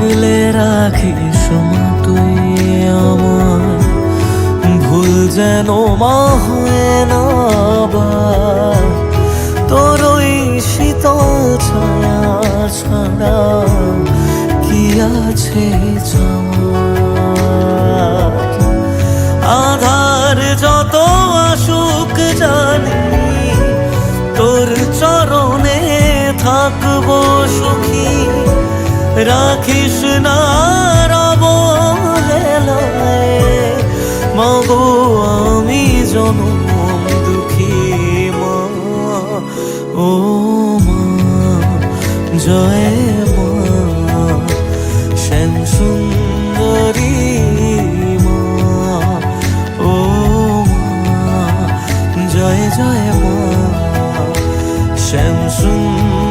আগলে রাখিস তুই আমার ভুল যেন মা হয় না তোর ওই শীতল ছায়া ছাড়া কি আছে? আধার যত আসুক জানি, তোর চরণে থাকব সুখী রাখিস না মাগো, আমি জনম দুঃখী মা। ও মা, জয় মা। শ্যাম মা। ও মা, জয় জয় মা। শ্যাম সুন্দর